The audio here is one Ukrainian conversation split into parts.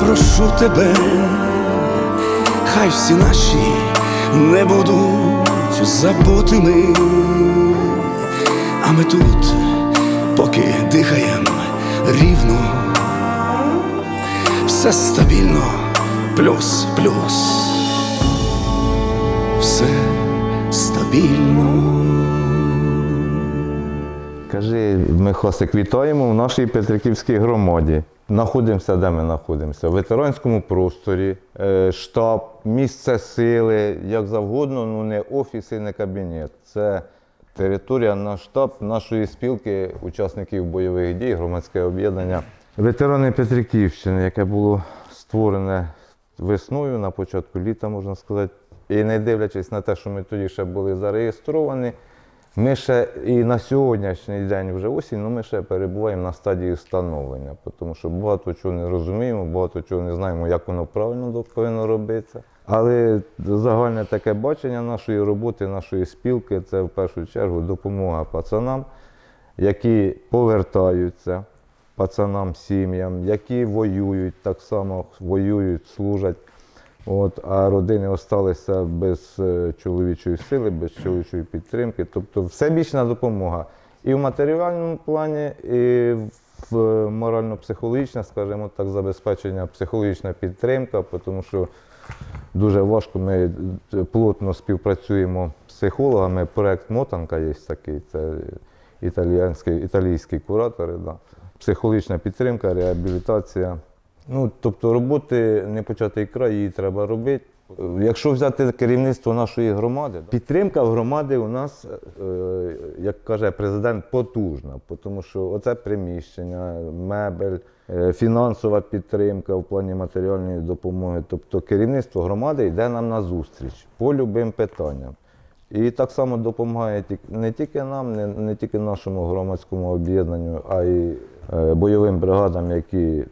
Попрошу тебе, хай всі наші не будуть забутими, а ми тут, поки дихаєм рівно, все стабільно, плюс, плюс, все стабільно. Кажи, ми Хосик, вітаємо в нашій Петриківській громаді. Находимося, де ми знаходимося? В ветеранському просторі, е, штаб, місце сили, як завгодно, ну не офіс і не кабінет. Це територія, наш штаб нашої спілки учасників бойових дій, громадське об'єднання. Ветерани Петриківщини, яке було створене весною на початку літа, можна сказати. І не дивлячись на те, що ми тоді ще були зареєстровані, ми ще і на сьогоднішній день вже осінь, ну ми ще перебуваємо на стадії становлення, тому що багато чого не розуміємо, багато чого не знаємо, як воно правильно повинно робитися. Але загальне таке бачення нашої роботи, нашої спілки це в першу чергу допомога пацанам, які повертаються, пацанам, сім'ям, які воюють, так само воюють, служать. От, а родини залишилися без е, чоловічої сили, без чоловічої підтримки. Тобто всебічна допомога і в матеріальному плані, і в морально-психологічне, скажімо так, забезпечення, психологічна підтримка, тому що дуже важко. Ми е, плотно співпрацюємо з психологами. Проект Мотанка є такий, це італійські, італійські куратори. Да. Психологічна підтримка, реабілітація. Ну, тобто роботи не початий край, її треба робити. Якщо взяти керівництво нашої громади, підтримка в громади у нас, е, як каже президент, потужна, тому що оце приміщення, мебель, е, фінансова підтримка в плані матеріальної допомоги. Тобто керівництво громади йде нам на зустріч по любим питанням. І так само допомагає не тільки нам, не, тільки нашому громадському об'єднанню, а й е, бойовим бригадам, які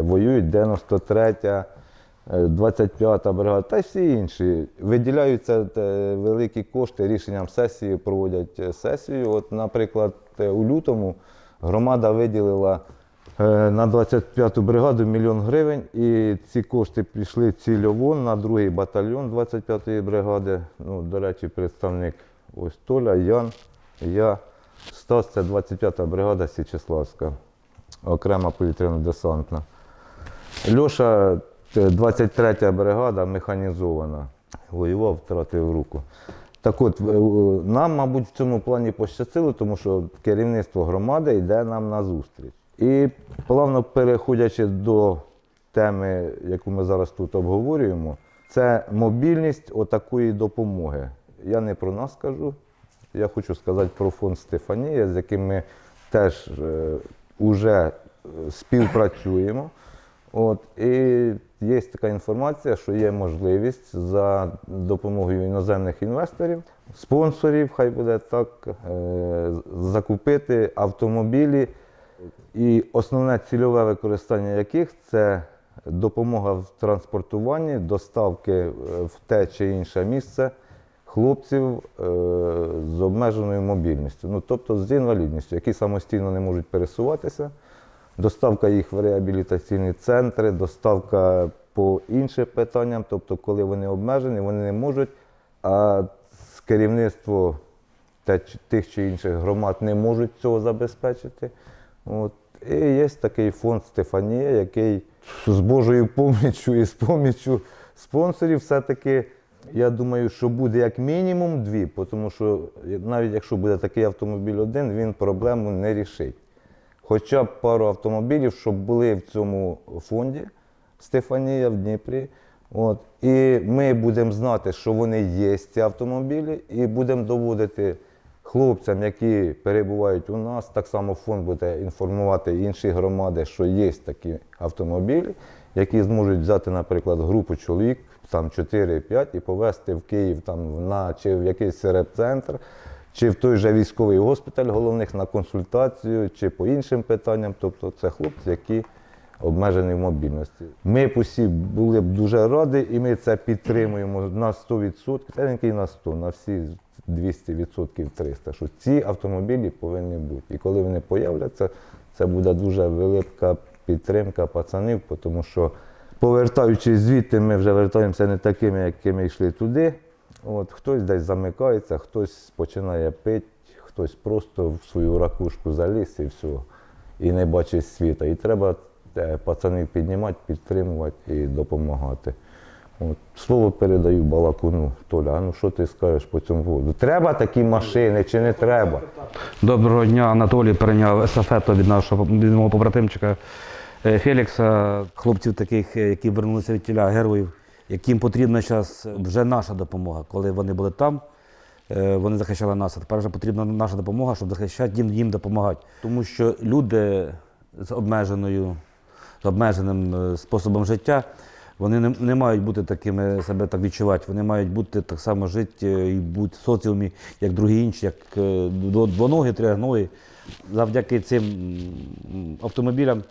воюють 93-я, е, 25-та бригада та всі інші. Виділяються е, великі кошти рішенням сесії, проводять е, сесію. От, наприклад, е, у лютому Громада виділила е, на 25-ту бригаду мільйон гривень, і ці кошти пішли цільово на другий батальйон 25-ї бригади. Ну, до речі, представник ось Толя, Ян, я, Стас, це 25-та бригада Січеславська, окрема повітряно-десантна. Льоша, е, 23 бригада механізована. Воював, втратив руку. Так от, е, е, нам, мабуть, в цьому плані пощастило, тому що керівництво громади йде нам на зустріч. І плавно переходячи до теми, яку ми зараз тут обговорюємо, це мобільність отакої допомоги. Я не про нас кажу, я хочу сказати про фонд Стефанія, з яким ми теж вже співпрацюємо. От, і є така інформація, що є можливість за допомогою іноземних інвесторів, спонсорів, хай буде так, е, закупити автомобілі, і основне цільове використання яких це допомога в транспортуванні, доставки е, в те чи інше місце хлопців е, з обмеженою мобільністю, ну тобто з інвалідністю, які самостійно не можуть пересуватися доставка їх в реабілітаційні центри, доставка по іншим питанням, тобто, коли вони обмежені, вони не можуть, а керівництво тих чи інших громад не можуть цього забезпечити. От. І є такий фонд Стефанія, який з Божою поміччю і з поміччю спонсорів все-таки. Я думаю, що буде як мінімум дві, тому що навіть якщо буде такий автомобіль один, він проблему не рішить хоча б пару автомобілів, щоб були в цьому фонді Стефанія в Дніпрі. От. І ми будемо знати, що вони є, ці автомобілі, і будемо доводити хлопцям, які перебувають у нас. Так само фонд буде інформувати інші громади, що є такі автомобілі, які зможуть взяти, наприклад, групу чоловік, там 4-5 і повезти в Київ там, на, чи в якийсь реп-центр, чи в той же військовий госпіталь головних на консультацію, чи по іншим питанням. Тобто це хлопці, які обмежені в мобільності. Ми б усі були б дуже раді, і ми це підтримуємо на 100%, це на 100, на всі 200%, 300, що ці автомобілі повинні бути. І коли вони появляться, це буде дуже велика підтримка пацанів, тому що повертаючись звідти, ми вже вертаємося не такими, якими йшли туди. От, хтось десь замикається, хтось починає пити, хтось просто в свою ракушку заліз і все, і не бачить світа. І треба е, пацанів піднімати, підтримувати і допомагати. От, слово передаю балакуну. Толя, а ну що ти скажеш по цьому поводу? Треба такі машини чи не треба? Доброго дня, Анатолій перейняв естафету від нашого від мого побратимчика Фелікса, хлопців таких, е, які вернулися від тіля, героїв, яким потрібна зараз вже наша допомога. Коли вони були там, е, вони захищали нас. А тепер вже потрібна наша допомога, щоб захищати їм, їм допомагати. Тому що люди з обмеженою, з обмеженим е, способом життя. Вони не, не мають бути такими себе так відчувати. Вони мають бути так само жити е, і бути в соціумі, як другі інші, як е, дво- двоногі, триногі. Завдяки цим автомобілям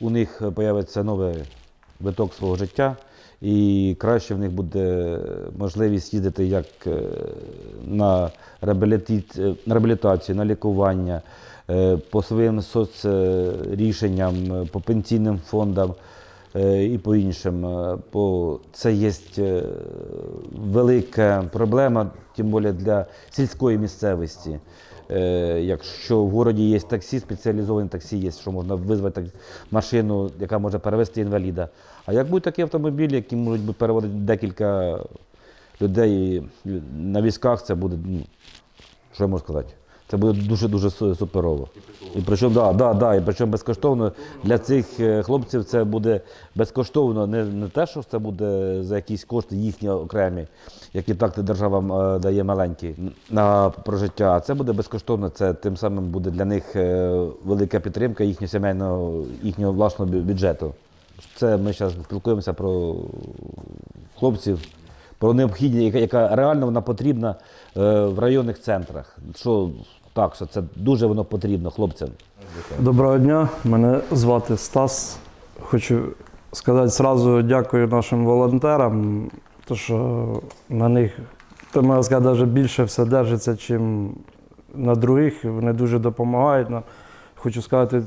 у них з'явиться новий виток свого життя, і краще в них буде можливість їздити як е, е, на реабілітацію, на лікування, е, по своїм соцрішенням, е, по пенсійним фондам е, і по іншим. Е, Бо це є е, велика проблема, тим більше для сільської місцевості. Е, Якщо в городі є таксі, спеціалізовані таксі є, що можна визвати машину, яка може перевезти інваліда. А як будуть такі автомобілі, які можуть переводити декілька людей на візках, це буде, ну, що я можу сказати? Це буде дуже-дуже суперово. І причому, да, да, да, і причому безкоштовно для цих е, хлопців це буде безкоштовно, не, не те, що це буде за якісь кошти їхні окремі, які так держава е, дає маленькі на прожиття. А це буде безкоштовно. Це тим самим буде для них е, велика підтримка їхнього сімейного, їхнього власного бюджету. Це ми зараз спілкуємося про хлопців, про необхідність, яка, яка реально вона потрібна е, в районних центрах. Що так, що це дуже воно потрібно хлопцям. Доброго дня, мене звати Стас. Хочу сказати зразу дякую нашим волонтерам, тому що на них, то можна навіть більше все держиться, ніж на других. Вони дуже допомагають нам. хочу сказати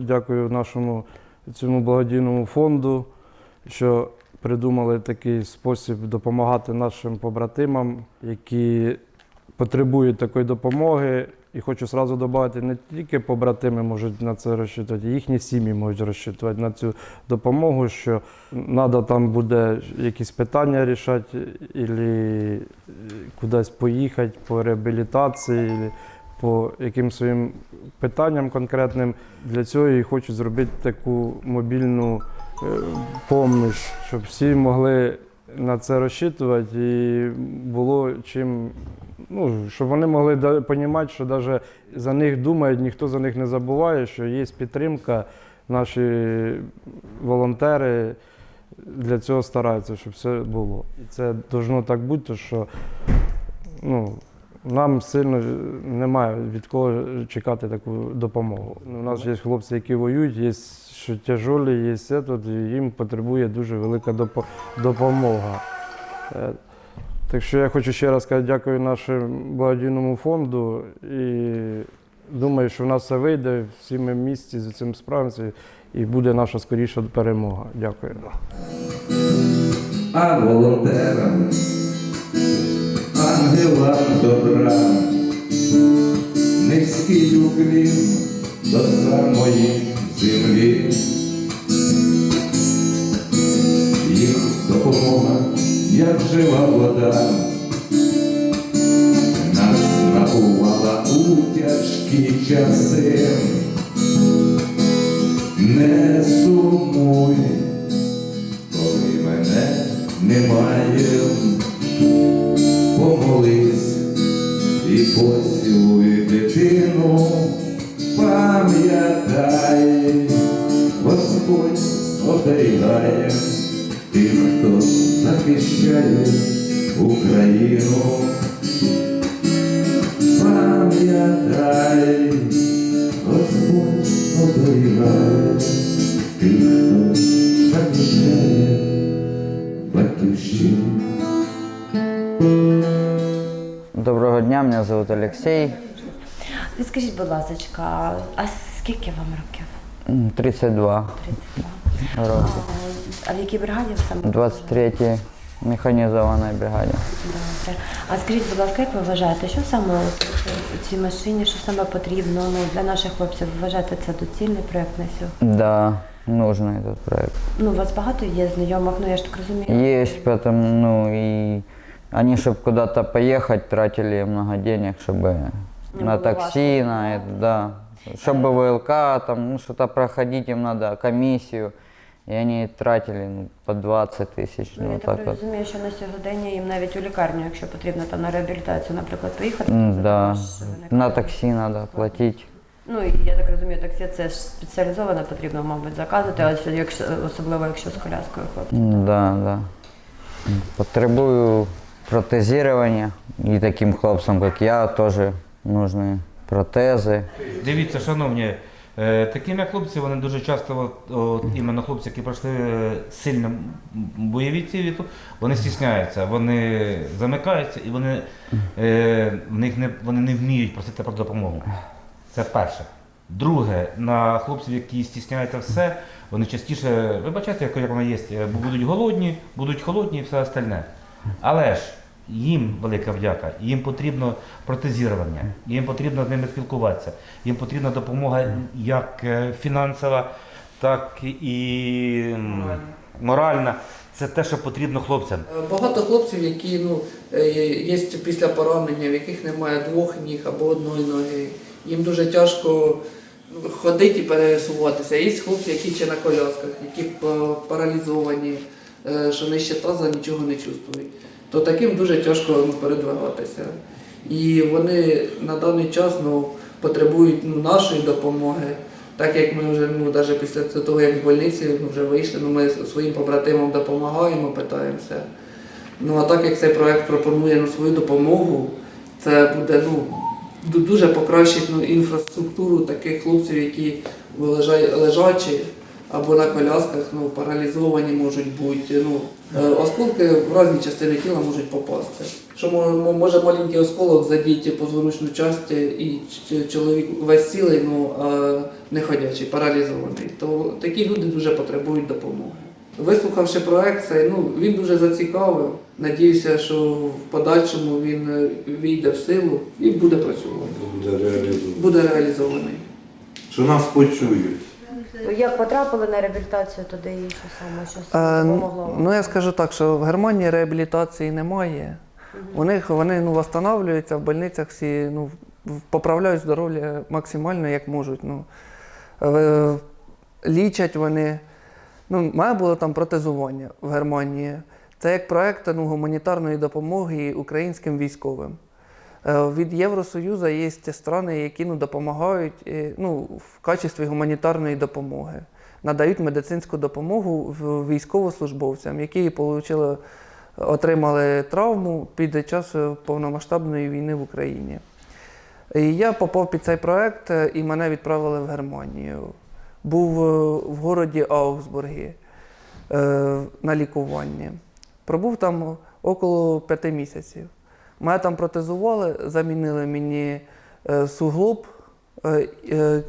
дякую нашому цьому благодійному фонду, що придумали такий спосіб допомагати нашим побратимам, які потребують такої допомоги. І хочу одразу додати, не тільки побратими можуть на це розчитувати, їхні сім'ї можуть розчитувати на цю допомогу, що треба там буде якісь питання рішати, або кудись поїхати по реабілітації, ілі по яким своїм питанням конкретним. Для цього і хочу зробити таку мобільну поміч, щоб всі могли на це розчитувати і було чим. Ну, щоб вони могли розуміти, що навіть за них думають, ніхто за них не забуває, що є підтримка, наші волонтери для цього стараються, щоб все було. І це повинно так бути, що ну, нам сильно немає від кого чекати таку допомогу. У нас є хлопці, які воюють, є що тяжолі, є це, тут, і їм потребує дуже велика допо- допомога. Е, Так що я хочу ще раз сказати дякую нашому благодійному фонду і думаю, що в нас все вийде, всі ми в місті з цим справимося і буде наша скоріша перемога. Дякую. а волонтерам, ангелам добра, низький уклін до самої землі. Їх допомога, як жива вода, нас набувала у тяжкі часи. Не сумуй, коли мене немає, поцілуй дитину, пам'ятай, Господь оберігає тим, хто захищає Україну. Олексій, Ви скажіть, будь ласка, а скільки вам років? 32 32. роки. А в якій бригаді ви саме? 23 механізованій бригаді. Добре. А скажіть, будь ласка, як ви вважаєте, що саме у цій машині, що саме потрібно ну, для наших хлопців? Ви вважаєте це доцільний проєкт на сьогодні? Да, нужен этот проект. Ну, у вас багато є знайомих, ну я ж так розумію. Есть, поэтому, ну, и они, чтобы куда-то поехать, тратили много денег, чтобы Не на было такси, важко. на это, да. Чтобы ВЛК, там, ну, что-то проходить им надо, комиссию. И они тратили ну, по 20 тысяч, Ну, ну, я вот так так вот. розумію, що на сьогодення їм навіть у лікарню, якщо потрібно там на реабілітацію, наприклад, поїхати, М, це Да, також виникає. на такси надо платить. Ну і я так розумію, таксі це ж спеціалізовано, потрібно, мабуть, заказувати, а якщо особливо якщо з коляскою хлопці. М, Да, да. Потребую протезирования. І таким хлопцям, як я, теж нужны протези. Дивіться, шановні, е, такими хлопці, вони дуже часто, от, іменно хлопці, які пройшли е, сильно бойові ці вони стісняються, вони замикаються і вони, е, в них не, вони не вміють просити про допомогу. Це перше. Друге, на хлопців, які стісняються все, вони частіше, вибачайте, як воно є, будуть голодні, будуть холодні і все остальне. Але ж їм велика вдяка, їм потрібно протезірування, їм потрібно з ними спілкуватися, їм потрібна допомога як е, фінансова, так і моральна. Це те, що потрібно хлопцям. Багато хлопців, які ну, е, є після поранення, в яких немає двох ніг або одної ноги. Їм дуже тяжко ну, ходити і пересуватися. Є хлопці, які ще на колясках, які паралізовані, е, що нижче таза нічого не чувствують. То таким дуже тяжко ну, передвигатися. І вони на даний час ну, потребують ну, нашої допомоги. Так як ми вже ну, навіть після того, як з больниці ну, вже вийшли, ну, ми своїм побратимам допомагаємо, питаємося. Ну а так як цей проект пропонує ну, свою допомогу, це буде ну, дуже покращить ну, інфраструктуру таких хлопців, які лежа- лежачі або на колясках, ну, паралізовані можуть бути. Ну, е, осколки в різні частини тіла можуть попасти. Що може маленький осколок задіти позвоночну частину і чоловік весь цілий, ну не ходячий, паралізований. То такі люди дуже потребують допомоги. Вислухавши проект, цей, ну, він дуже зацікавив. Надіюся, що в подальшому він е, війде в силу і буде працювати, буде реалізовано. буде реалізований. Що нас почують. Як потрапили на реабілітацію туди і що саме, що Е, саме допомогло? вам? Ну я скажу так, що в Германії реабілітації немає. У них вони ну, восстанавлюються в больницях всі, ну, в- поправляють здоров'я максимально як можуть. Ну, Е, лічать вони. Ну, має було там протезування в Германії. Це як проект ну, гуманітарної допомоги українським військовим. Е, Від Євросоюзу є страни, які ну, допомагають е, ну, в качестві гуманітарної допомоги. Надають медицинську допомогу військовослужбовцям, які получили, отримали травму під час е, повномасштабної війни в Україні. І я попав під цей проект і мене відправили в Германію. Був в городі Аугсбургі на лікуванні. Пробув там около п'яти місяців. Мене там протезували, замінили мені е, суглоб е, е,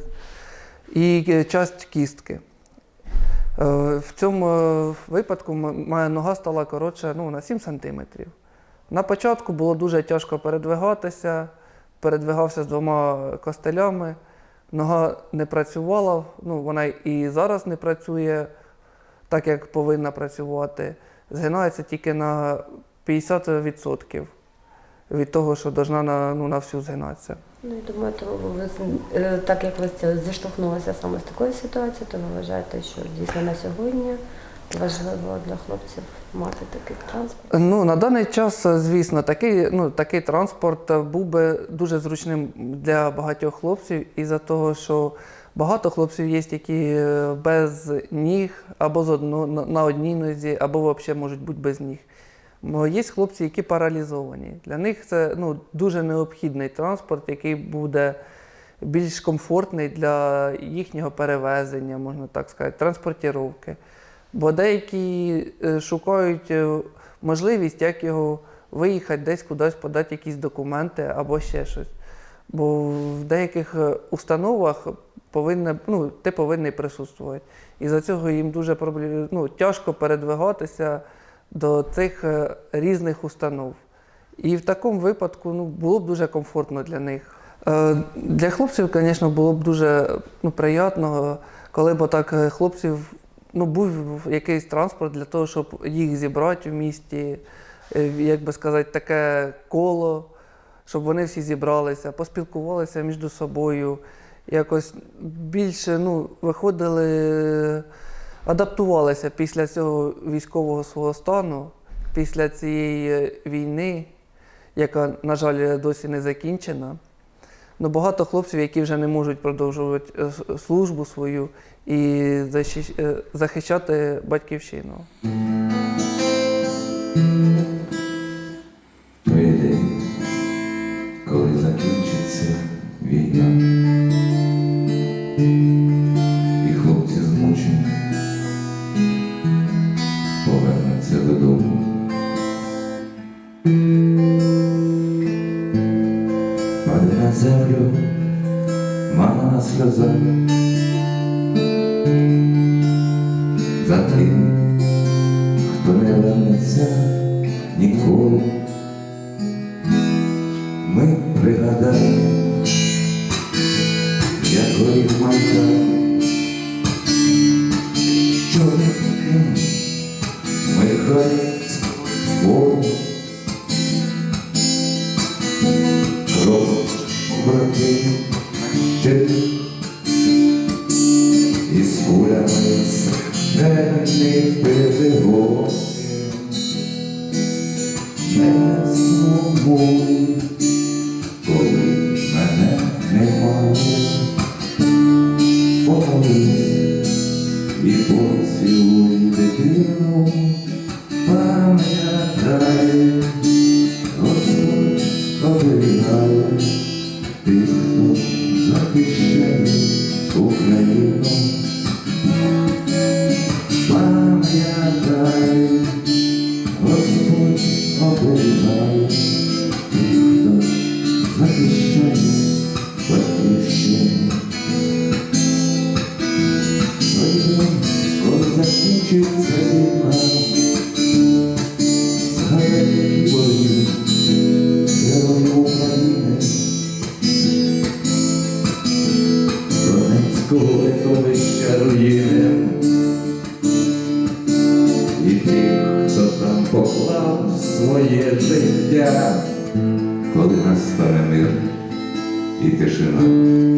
і часть кістки. В цьому випадку моя нога стала коротше ну, на 7 сантиметрів. На початку було дуже тяжко передвигатися, передвигався з двома костелями, нога не працювала, ну, вона і зараз не працює так, як повинна працювати. Згинається тільки на 50% від того, що повинна на, ну, на всю згинатися. Ну, я думаю, то ви, е, так як ви зіштовхнулися саме з такою ситуацією, то ви вважаєте, що дійсно на сьогодні важливо для хлопців мати такий транспорт? Ну, на даний час, звісно, такий, ну, такий транспорт був би дуже зручним для багатьох хлопців, із-за того, що багато хлопців є, які е, без ніг, або з одно, на, на одній нозі, або взагалі можуть бути без ніг. Є хлопці, які паралізовані. Для них це ну, дуже необхідний транспорт, який буде більш комфортний для їхнього перевезення, можна так сказати, транспортіровки. Бо деякі е, шукають е, можливість, як його виїхати десь кудись подати якісь документи або ще щось. Бо в деяких е, установах повинне, ну, ти повинний присутствувати. І за цього їм дуже ну, тяжко передвигатися до цих е, різних установ. І в такому випадку ну, було б дуже комфортно для них. Е, Для хлопців, звісно, було б дуже ну, приємно, коли б так е, хлопців ну, був якийсь транспорт для того, щоб їх зібрати в місті, як би сказати, таке коло, щоб вони всі зібралися, поспілкувалися між собою, якось більше ну, виходили, адаптувалися після цього військового свого стану, після цієї е, війни, яка, на жаль, досі не закінчена. Ну, багато хлопців, які вже не можуть продовжувати е, службу свою і е, захищати батьківщину. Як горів майдан, що Михайлівського і тишина.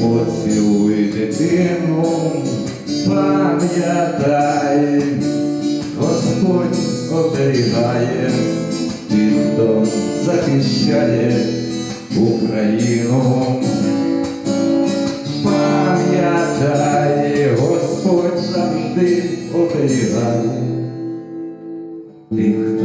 поцілуй дитину, пам'ятай, Господь оберігає, тих, хто захищає Україну. Пам'ятай, Господь завжди оберігає. тих,